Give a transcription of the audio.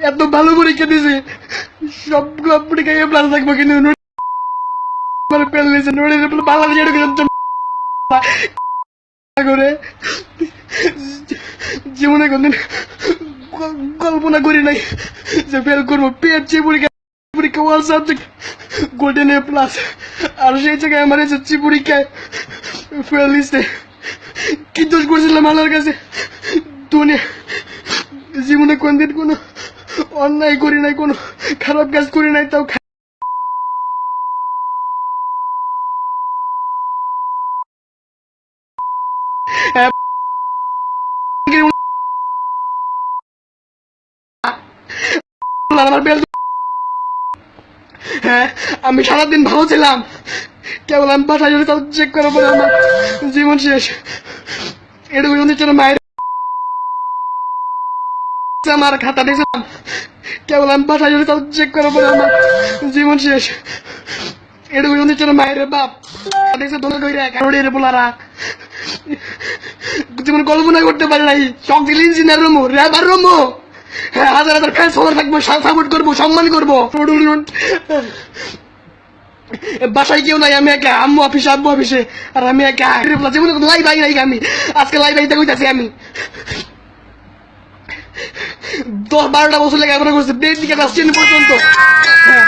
এত ভালো পরীক্ষা দিছে সব পরীক্ষায় এ প্লাস থাকব কিন্তু জীবনে কোনদিন কল্পনা করি নাই যে ফেল করব। পেয়েছি পরীক্ষা পরীক্ষা all subject golden A plus আর সেই জায়গায় আমার এসেছি পরীক্ষায় ফেল লিস্টে কি দোষ করছিলাম আল্লাহর কাছে? দুনিয়া জীবনে কোনদিন কোনো অন্যায় করি নাই কোনো খারাপ কাজ করি নাই তাও হ্যাঁ, আমি সারাদিন ভালো ছিলাম। কেবল আমি বাসায় চেক করার পরে আমার জীবন শেষ। যদি মায়ের আমার খাতা দেখছিলাম কেবল আমি বাসায় যদি তাও চেক করার পরে আমার জীবন শেষ। এটুকু মায়ের বাপ দেখছে বলারা কল্পনা করতে পারে নাই। দিল ইঞ্জিনিয়ার রুমো রুমো। হ্যাঁ হাজার হাজার ফ্যান ফলোয়ার থাকব সাপোর্ট করব, সম্মান করব। বাসায় কেউ নাই, আমি একা। আম্মু অফিসে, আব্বু অফিসে। আর আমি একা। জীবনে লাইভ আই নাই আমি। আজকে লাইভ আইতে কইতাছি আমি। দশ বারোটা বছর এমন করছে বেশ দিকে ক্লাস টেন পর্যন্ত। হ্যাঁ।